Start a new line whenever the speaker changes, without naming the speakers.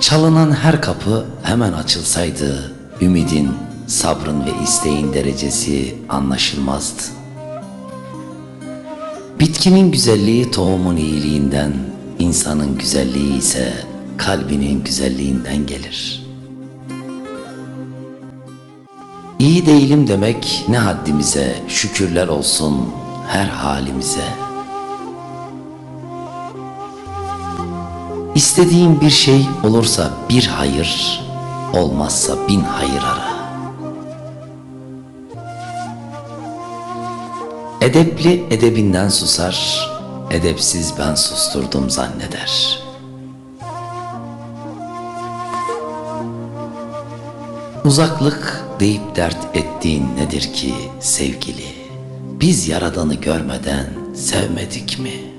Çalınan her kapı hemen açılsaydı ümidin, sabrın ve isteğin derecesi anlaşılmazdı. Bitkinin güzelliği tohumun iyiliğinden, insanın güzelliği ise kalbinin güzelliğinden gelir. İyi değilim demek ne haddimize, şükürler olsun her halimize. İstediğin bir şey olursa bir hayır, olmazsa bin hayır ara. Edepli edebinden susar, edepsiz ben susturdum zanneder. Uzaklık deyip dert ettiğin nedir ki sevgili? Biz yaradanı görmeden sevmedik mi?''